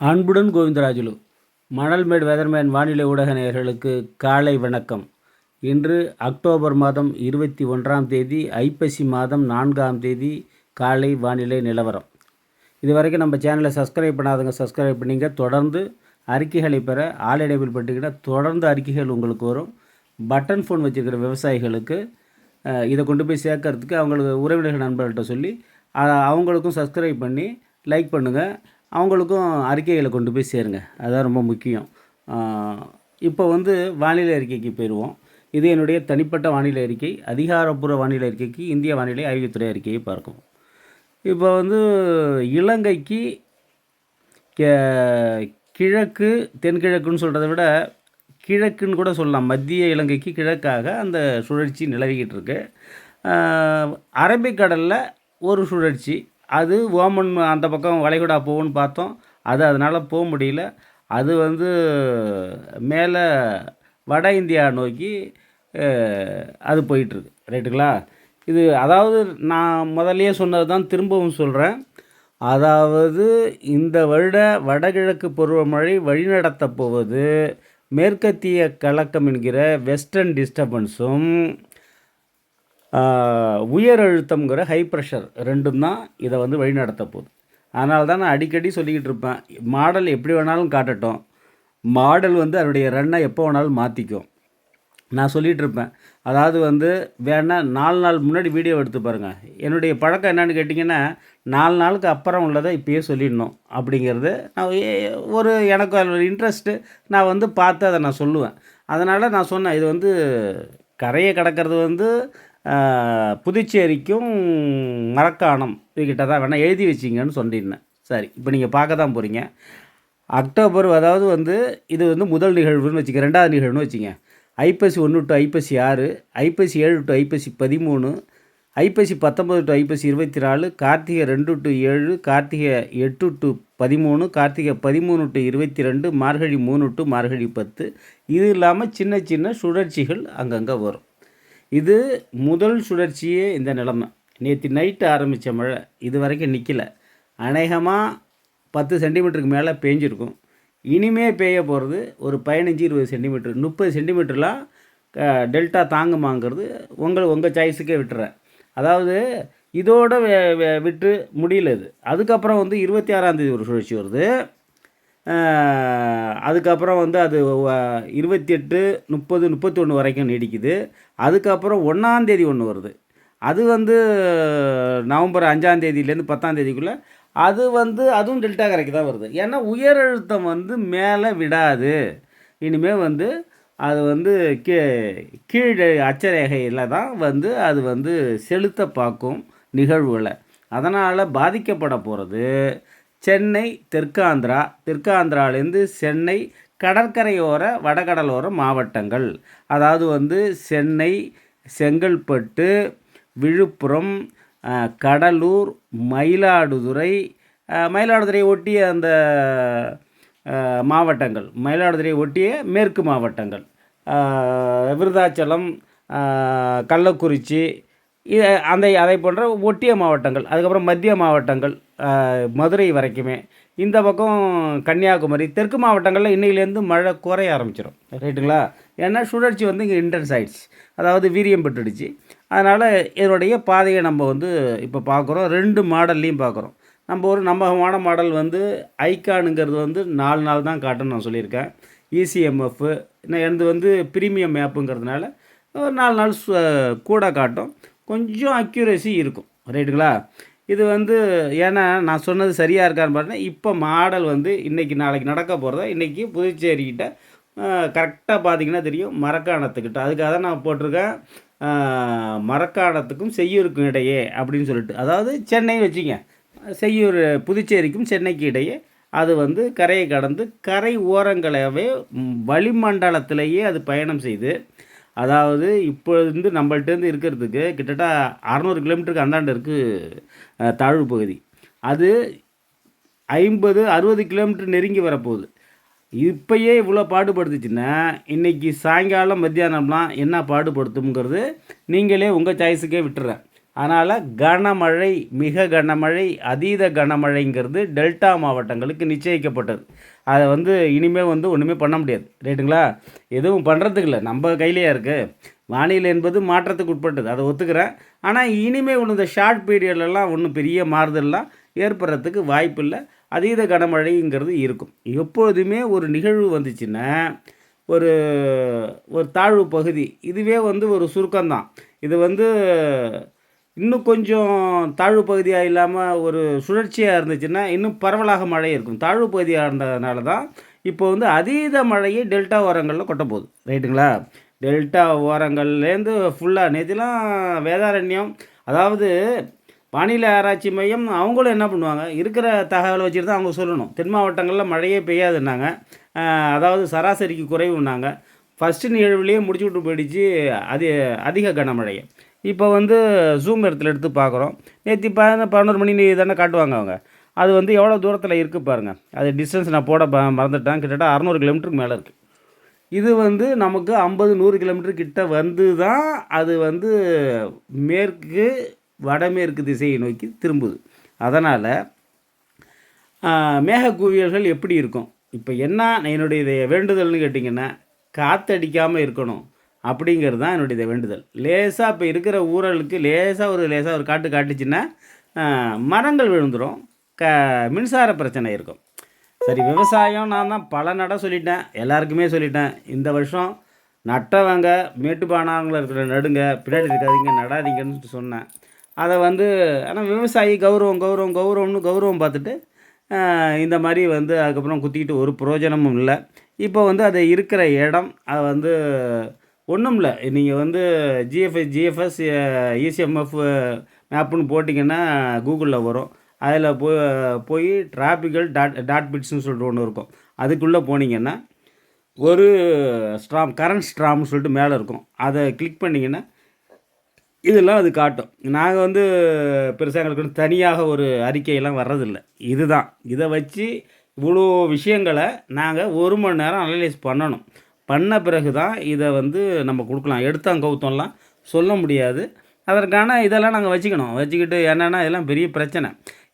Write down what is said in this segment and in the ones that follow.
அன்புடன் கோவிந்தராஜுலு மணல்மேடு வெதர்மேன் வானிலை ஊடக நேயர்களுக்கு காலை வணக்கம். இன்று அக்டோபர் மாதம் இருபத்தி ஒன்றாம் தேதி ஐப்பசி மாதம் நான்காம் தேதி காலை வானிலை நிலவரம். இது வரைக்கும் நம்ம சேனலை சப்ஸ்கிரைப் பண்ணாதவங்க சப்ஸ்கிரைப் பண்ணிங்க. தொடர்ந்து அறிக்கைகளை பெற ஆளிடைவில் பட்டிங்கன்னா தொடர்ந்து அறிக்கைகள் உங்களுக்கு வரும். பட்டன் ஃபோன் வச்சுருக்கிற விவசாயிகளுக்கு இதை கொண்டு போய் சேர்க்கறதுக்கு அவங்களுக்கு உறவினர்கள் நண்பர்கள்ட்ட சொல்லி அவங்களுக்கும் சப்ஸ்கிரைப் பண்ணி லைக் பண்ணுங்கள் அவங்களுக்கும் அறிக்கைகளை கொண்டு போய் சேருங்க. அதுதான் ரொம்ப முக்கியம். இப்போ வந்து வானிலை அறிக்கைக்கு போயிடுவோம். இது என்னுடைய தனிப்பட்ட வானிலை அறிக்கை. அதிகாரப்பூர்வ வானிலை அறிக்கைக்கு இந்திய வானிலை ஆய்வுத்துறை அறிக்கையை பார்க்கும். இப்போ வந்து இலங்கைக்கு கே- கிழக்கு தென்கிழக்குன்னு சொல்கிறத விட கிழக்குன்னு கூட சொல்லலாம். மத்திய இலங்கைக்கு கிழக்காக அந்த சுழற்சி நிலவிக்கிட்டு இருக்கு. அரபிக்கடலில் ஒரு சுழற்சி. அது ஓமன் அந்த பக்கம் வளைகுடா போகும்னு பார்த்தோம். அது அதனால் போக முடியல. அது வந்து மேலே வட இந்தியா நோக்கி அது போயிட்டுருக்கு. ரைட்டுங்களா? இது அதாவது நான் முதல்லையே சொன்னது தான் திரும்பவும் சொல்கிறேன் அதாவது இந்த வருட வடகிழக்கு பருவமழை வழிநடத்தப் போவது மேற்கத்திய கலக்கம் என்கிற வெஸ்டர்ன் டிஸ்டர்பன்ஸும் உயர் அழுத்தம்ங்கிற ஹை ப்ரெஷர் ரெண்டும் தான் இதை வந்து வழிநடத்த போகுது. அதனால தான் நான் அடிக்கடி சொல்லிக்கிட்டு இருப்பேன் மாடல் எப்படி வேணாலும் காட்டட்டும். மாடல் வந்து அதனுடைய ரன்னை எப்போ வேணாலும் மாற்றிக்கும் நான் சொல்லிகிட்டு இருப்பேன் அதாவது வந்து வேணால் நாலு நாள் முன்னாடி வீடியோ எடுத்து பாருங்கள் என்னுடைய பழக்கம் என்னன்னு கேட்டிங்கன்னா நாலு நாளுக்கு அப்புறம் உள்ளதை இப்பயே சொல்லிடணும் அப்படிங்கிறது நான் ஏ- ஒரு எனக்கு அதில் ஒரு இன்ட்ரெஸ்ட்டு நான் வந்து பார்த்து அதை நான் சொல்லுவேன். அதனால் நான் சொன்னேன் இது வந்து கரையை கடக்கிறது வந்து புதுச்சேரிக்கும் மரக்காணம் இதுக்கிட்ட தான் வேணால் எழுதி வச்சிங்கன்னு சொல்லியிருந்தேன். சரி இப்போ நீங்கள் பார்க்க தான் போகிறீங்க அக்டோபர் அதாவது வந்து இது வந்து முதல் நிகழ்வுன்னு வச்சுக்க ரெண்டாவது நிகழ்வுன்னு வச்சுங்க. ஐப்பசி ஒன்று டு ஐப்பசி ஆறு ஐப்பசி ஏழு டு ஐப்பசி பதிமூணு ஐப்பசி பத்தொம்பது டு ஐப்பசி இருபத்தி நாலு கார்த்திகை ரெண்டு டு ஏழு கார்த்திகை எட்டு டு பதிமூணு கார்த்திகை பதிமூணு டு இருபத்தி ரெண்டு மார்கழி மூணு டு மார்கழி பத்து. இது இல்லாமல் சின்ன சின்ன சுழற்சிகள் அங்கங்கே வரும். இது முதல் சுழற்சியே இந்த நிலமை. நேற்று நைட்டு ஆரம்பித்த மழை இது வரைக்கும் நிற்கலை அநேகமாக பத்து சென்டிமீட்டருக்கு மேலே பேஞ்சிருக்கும். இனிமே பெய்ய போகிறது ஒரு பதினஞ்சு இருபது சென்டிமீட்டர். முப்பது சென்டிமீட்டர்லாம் டெல்டா தாங்குமாங்கிறது உங்கள் உங்கள் சாய்ஸுக்கே விட்டுறேன். அதாவது இதோட விட்டு முடியல இது. அதுக்கப்புறம் வந்து இருபத்தி ஆறாந்தேதி ஒரு சுழற்சி வருது. அதுக்கப்புறம் வந்து அது இருபத்தி எட்டு முப்பது முப்பத்தி ஒன்று வரைக்கும் நீடிக்குது. அதுக்கப்புறம் ஒன்றாந்தேதி ஒன்று வருது. அது வந்து நவம்பர் அஞ்சாந்தேதியிலேருந்து பத்தாந்தேதிக்குள்ளே அது வந்து அதுவும் டெல்டா கரைக்கு தான் வருது. ஏன்னா உயர் அழுத்தம் வந்து மேலே விடாது. இனிமேல் வந்து அது வந்து கீ கீழ் அச்சரேகையில் தான் வந்து அது வந்து செலுத்த பார்க்கும் நிகழ்வுகளை. அதனால் பாதிக்கப்பட போகிறது சென்னை தெற்காந்திரா தெற்காந்திராலேருந்து சென்னை கடற்கரையோர வடகடலோர மாவட்டங்கள். அதாவது வந்து சென்னை செங்கல்பட்டு விழுப்புரம் கடலூர் மயிலாடுதுறை மயிலாடுதுறை ஒட்டிய அந்த மாவட்டங்கள். மயிலாடுதுறை ஒட்டிய மேற்கு மாவட்டங்கள். விருதாச்சலம் கள்ளக்குறிச்சி இது அந்த அதை போன்ற ஒட்டிய மாவட்டங்கள் அதுக்கப்புறம் மத்திய மாவட்டங்கள் மதுரை வரைக்குமே. இந்த பக்கம் கன்னியாகுமரி தெற்கு மாவட்டங்களில் இன்னையிலேருந்து மழை குறைய ஆரம்பிச்சிடும் ரைட்டுங்களா? ஏன்னா சுழற்சி வந்து இங்கே இன்டென்ஸ் ஆகிடுச்சு அதாவது வீரியம் பெற்றுடுச்சு. அதனால் இதனுடைய பாதையை நம்ம வந்து இப்போ பார்க்குறோம் ரெண்டு மாடல்லையும் பார்க்குறோம் நம்ம ஒரு நம்பகமான மாடல் வந்து ஐகானுங்கிறது வந்து நாலு நாள் தான் காட்டுன்னு நான் சொல்லியிருக்கேன். E நான் எனது வந்து ப்ரீமியம் மேப்புங்கிறதுனால ஒரு நாலு நாள் சு- கூட காட்டும். கொஞ்சம் அக்யூரசி இருக்கும். ரைட்டுங்களா இது வந்து ஏன்னா நான் சொன்னது சரியாக இருக்கான்னு பாருங்கள் இப்போ மாடல் வந்து இன்றைக்கி நாளைக்கு நடக்க போகிறத இன்றைக்கி புதுச்சேரிக்கிட்ட கரெக்டாக பார்த்தீங்கன்னா தெரியும் மரக்காணத்துக்கிட்ட. அதுக்காக தான் நான் போட்டிருக்கேன். மரக்காணத்துக்கும் செய்யூருக்கும் இடையே அப்படின்னு சொல்லிட்டு. அதாவது சென்னை வச்சுங்க. செய்யூர் புதுச்சேரிக்கும் சென்னைக்கு இடையே. அது வந்து கரையை கடந்து கரை ஓரங்களவே வளிமண்டலத்திலேயே அது பயணம் செய்து அதாவது இப்போ இருந்து நம்மள்ட்டேருந்து இருக்கிறதுக்கு கிட்டத்தட்ட அறநூறு கிலோமீட்டருக்கு அந்தாண்டு இருக்குது தாழ்வு பகுதி. அது ஐம்பது அறுபது கிலோமீட்டர் நெருங்கி வரப்போகுது. இப்பயே இவ்வளோ பாடுபடுத்துச்சுன்னா இன்றைக்கி சாயங்காலம் மத்தியானம்லாம் என்ன பாடுபடுத்துங்கிறது நீங்களே உங்கள் சாய்ஸுக்கே விட்டுறேன். அதனால் கனமழை மிக கனமழை அதீத கனமழைங்கிறது டெல்டா மாவட்டங்களுக்கு நிச்சயிக்கப்பட்டது. அதை வந்து இனிமேல் வந்து ஒன்றுமே பண்ண முடியாது. ரைட்டுங்களா? எதுவும் பண்ணுறதுக்கு இல்லை. நம்ம கையிலேயே இருக்குது வானிலை என்பது மாற்றத்துக்கு உட்பட்டது. அதை ஒத்துக்கிறேன். ஆனால் இனிமேல் ஒன்று இந்த ஷார்ட் பீரியட்லலாம் ஒன்றும் பெரிய மாறுதல்லாம் ஏற்படுறதுக்கு வாய்ப்பு இல்லை. அதீத கனமழைங்கிறது இருக்கும். எப்பொழுதுமே ஒரு நிகழ்வு வந்துச்சுன்னா ஒரு ஒரு தாழ்வு பகுதி இதுவே வந்து ஒரு சுருக்கம்தான். இது வந்து இன்னும் கொஞ்சம் தாழ்வு பகுதியாக இல்லாமல் ஒரு சுழற்சியாக இருந்துச்சுன்னா இன்னும் பரவலாக மழை இருக்கும். தாழ்வு பகுதியாக இருந்ததுனால தான் இப்போ வந்து அதீத மழையை டெல்டா ஓரங்களில் கொட்ட போகுது. ரைட்டுங்களா? டெல்டா ஓரங்கள்லேருந்து ஃபுல்லாக நேற்றுலாம் வேதாரண்யம் அதாவது வானிலை ஆராய்ச்சி மையம் அவங்களும் என்ன பண்ணுவாங்க? இருக்கிற தகவலை வச்சுட்டு தான் அவங்க சொல்லணும். தென் மாவட்டங்களில் மழையே பெய்யாதுன்னாங்க. அதாவது சராசரிக்கு குறைவுன்னாங்க. ஃபஸ்ட்டு நிகழ்வுலேயே முடிச்சு விட்டு போயிடுச்சு அது அதிக கனமழையை. இப்போ வந்து ஜூம் இடத்துல எடுத்து பார்க்குறோம். நேற்று பதினொன்று பதினோரு மணி தானே காட்டுவாங்க அவங்க. அது வந்து எவ்வளோ தூரத்தில் இருக்குது பாருங்கள் அது டிஸ்டன்ஸ் நான் போட மறந்துட்டேன். கிட்டத்தட்ட அறநூறு கிலோமீட்டருக்கு மேலே இருக்குது இது வந்து நமக்கு ஐம்பது நூறு கிலோமீட்டர் கிட்ட வந்து தான் அது வந்து மேற்கு வடமேற்கு திசையை நோக்கி திரும்புது. அதனால் மேகக்குவியல்கள் எப்படி இருக்கும்? இப்போ என்ன என்னுடைய இதை வேண்டுதல்னு கேட்டிங்கன்னா காற்றடிக்காமல் இருக்கணும். அப்படிங்கிறது தான் என்னுடைய வேண்டுதல். லேசாக இப்போ இருக்கிற ஊரலுக்கு லேசாக ஒரு லேசாக ஒரு காட்டு காட்டுச்சுன்னா மரங்கள் விழுந்துடும் க மின்சார பிரச்சனை இருக்கும். சரி விவசாயம் நான் தான் பல நட சொல்லிட்டேன். எல்லாருக்குமே சொல்லிட்டேன். இந்த வருஷம் நட்டவங்க மேட்டுப்பானாங்கள இருக்கிற நடுங்க பின்னாடி இருக்காதீங்க நடாதீங்கன்னு சொன்னேன். அதை வந்து ஆனால் விவசாயி கௌரவம் கௌரவம் கௌரவம்னு கௌரவம் பார்த்துட்டு இந்த மாதிரி வந்து அதுக்கப்புறம் குத்திக்கிட்டு ஒரு பிரயோஜனமும் இல்லை. இப்போ வந்து அது இருக்கிற இடம் அதை வந்து ஒன்றும் இல்லை நீங்கள் வந்து ஜிஎஃப்எஸ் ஜிஎஃப்எஸ் இசிஎம்எஃப் மேப்புன்னு போட்டிங்கன்னா கூகுளில் வரும். அதில் போ போய் டிராபிக்கல் டாட் டாட் பிட்ஸ்னு சொல்லிட்டு ஒன்று இருக்கும். அதுக்குள்ளே போனீங்கன்னா ஒரு ஸ்ட்ராம் கரண்ட் ஸ்ட்ராம்னு சொல்லிட்டு மேலே இருக்கும். அதை கிளிக் பண்ணிங்கன்னா இதெல்லாம் அது காட்டும். நாங்கள் வந்து பெருசாக எங்களுக்கு வந்து தனியாக ஒரு அறிக்கையெல்லாம் வர்றதில்லை. இதுதான். இதை வச்சு இவ்வளோ விஷயங்களை நாங்கள் ஒரு மணி நேரம் அனலைஸ் பண்ணணும். பண்ண பிறகு தான் இதை வந்து நம்ம கொடுக்கலாம். எடுத்தோம் கவுத்தோம்லாம் சொல்ல முடியாது. அதற்கான இதெல்லாம் நாங்கள் வச்சுக்கணும். வச்சுக்கிட்டு என்னென்னா இதெல்லாம் பெரிய பிரச்சனை.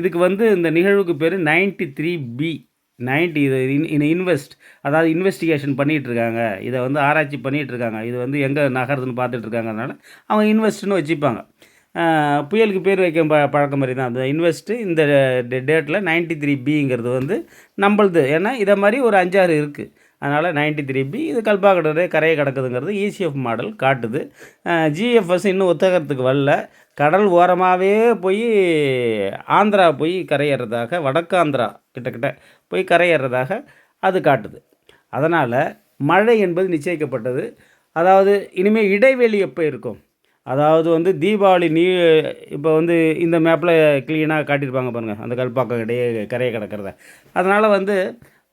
இதுக்கு வந்து இந்த நிகழ்வுக்கு பேர் நைன்ட்டி த்ரீ பி. நைன்ட்டி இது இன் இன்வெஸ்ட். அதாவது இன்வெஸ்டிகேஷன் பண்ணிகிட்டு இருக்காங்க இதை வந்து ஆராய்ச்சி பண்ணிகிட்ருக்காங்க. இது வந்து எங்கே நகருதுன்னு பார்த்துட்டு அவங்க இன்வெஸ்ட்னு வச்சுப்பாங்க. புயலுக்கு பேர் வைக்க ப பழக்கம் மாதிரி தான் அந்த இன்வெஸ்ட்டு இந்த டேட்டில் நைன்ட்டி த்ரீ பிங்கிறது வந்து நம்மளுது ஏன்னா இதை மாதிரி ஒரு அஞ்சாறு இருக்குது அதனால் நைன்ட்டி த்ரீ பி இது கல்பாக்கடரே கரையை கிடக்குதுங்கிறது இசிஎஃப் மாடல் காட்டுது. ஜிஎஃப்எஸ் இன்னும் ஒத்தகரத்துக்கு வரல. கடல் ஓரமாகவே போய் ஆந்திரா போய் கரையேறதாக வடக்கு ஆந்திரா கிட்டக்கிட்ட போய் கரையேறதாக அது காட்டுது. அதனால் மழை என்பது நிச்சயிக்கப்பட்டது. அதாவது இனிமேல் இடைவெளி எப்போ இருக்கும்? அதாவது வந்து தீபாவளி நீ இப்போ வந்து இந்த மேப்பில் க்ளீனாக காட்டியிருப்பாங்க பாருங்கள் அந்த கல்பாக்கம் இடையே கரையை கிடக்கிறத. அதனால் வந்து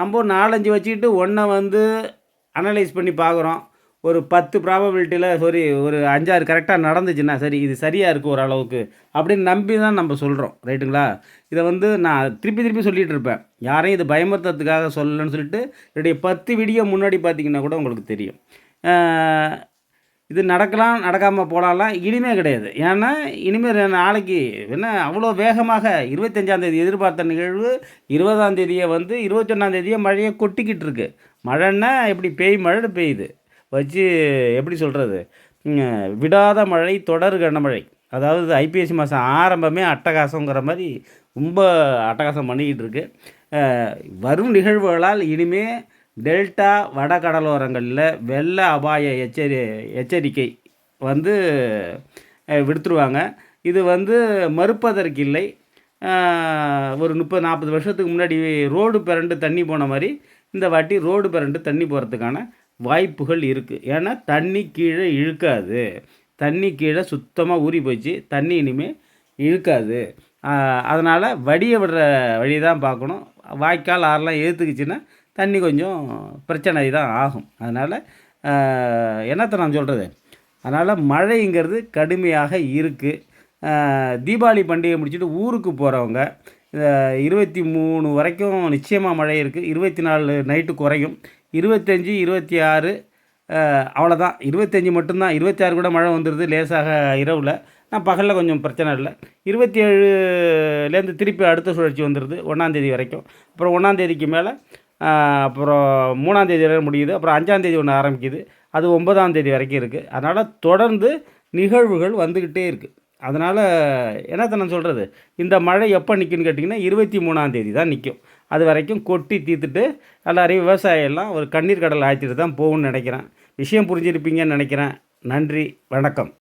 நம்ம ஒரு நாலஞ்சு வச்சுக்கிட்டு ஒன்றை வந்து அனலைஸ் பண்ணி பார்க்குறோம். ஒரு பத்து ப்ராபபிலிட்டியில் சாரி ஒரு அஞ்சாறு கரெக்டாக நடந்துச்சுன்னா சரி இது சரியாக இருக்குது ஓரளவுக்கு அப்படின்னு நம்பி தான் நம்ம சொல்கிறோம் ரைட்டுங்களா இதை வந்து நான் திருப்பி திருப்பி சொல்லிகிட்டு இருப்பேன். யாரையும் இது பயமுறுத்துறதுக்காக சொல்லலன்னு சொல்லிட்டு என்னுடைய பத்து வீடியோ முன்னாடி பார்த்தீங்கன்னா கூட உங்களுக்கு தெரியும். இது நடக்கலாம் நடக்காமல் போகலாம்லாம் இனிமே கிடையாது. ஏன்னா இனிமேல் நாளைக்கு என்ன அவ்வளோ வேகமாக இருபத்தஞ்சாந்தேதி எதிர்பார்த்த நிகழ்வு இருபதாந்தேதியை வந்து இருபத்தொன்னாந்தேதியே மழையை கொட்டிக்கிட்டு இருக்கு. மழைன்னா எப்படி பெய் மழை பெய்யுது? வச்சு எப்படி சொல்கிறது விடாத மழை தொடர் கனமழை அதாவது ஐபிஎஸ்சி மாதம் ஆரம்பமே அட்டகாசங்கிற மாதிரி ரொம்ப அட்டகாசம் பண்ணிக்கிட்டு இருக்கு. வரும் நிகழ்வுகளால் இனிமே டெல்டா வடகடலோரங்களில் வெள்ள அபாய எச்சரி எச்சரிக்கை வந்து விடுத்துருவாங்க. இது வந்து மறுப்பதற்கில்லை ஒரு முப்பது நாற்பது வருஷத்துக்கு முன்னாடி ரோடு பிறண்டு தண்ணி போன மாதிரி இந்த வாட்டி ரோடு பிறண்டு தண்ணி போகிறதுக்கான வாய்ப்புகள் இருக்குது ஏன்னா தண்ணி கீழே இழுக்காது. தண்ணி கீழே சுத்தமாக ஊறி போச்சு. தண்ணி இனிமேல் இழுக்காது. அதனால் வடியை விடுற வழி தான் பார்க்கணும். வாய்க்கால் ஆறெல்லாம் ஏற்றுக்குச்சின்னா தண்ணி கொஞ்சம் பிரச்சனை தான் ஆகும். அதனால் என்னத்தை நான் சொல்கிறது அதனால் மழைங்கிறது கடுமையாக இருக்குது தீபாவளி பண்டிகை முடிச்சுட்டு ஊருக்கு போகிறவங்க இருபத்தி மூணு வரைக்கும் நிச்சயமாக மழை இருக்குது இருபத்தி நாலு நைட்டு குறையும். இருபத்தஞ்சி இருபத்தி ஆறு அவ்வளோதான் இருபத்தஞ்சி மட்டும்தான். இருபத்தி ஆறு கூட மழை வந்துடுது லேசாக இரவில். நான் பகலில் கொஞ்சம் பிரச்சனை இல்லை. இருபத்தி ஏழுலேருந்து திருப்பி அடுத்த சுழற்சி வந்துடுது ஒன்றாந்தேதி வரைக்கும். அப்புறம் ஒன்றாந்தேதிக்கு மேலே அப்புறம் மூணாந்தேதி வரை முடியுது. அப்புறம் அஞ்சாந்தேதி ஒன்று ஆரம்பிக்குது. அது ஒன்பதாந்தேதி வரைக்கும் இருக்குது அதனால் தொடர்ந்து நிகழ்வுகள் வந்துக்கிட்டே இருக்குது அதனால் என்னத்த நான் சொல்கிறது இந்த மழை எப்போ நிற்குன்னு கேட்டிங்கன்னா இருபத்தி மூணாந்தேதி தான் நிற்கும் அது வரைக்கும் கொட்டி தீர்த்துட்டு எல்லாரையும் விவசாயம் எல்லாம் ஒரு கண்ணீர் கடல் ஆழ்த்திட்டு தான் போகும்னு நினைக்கிறேன். விஷயம் புரிஞ்சிருப்பீங்கன்னு நினைக்கிறேன். நன்றி வணக்கம்.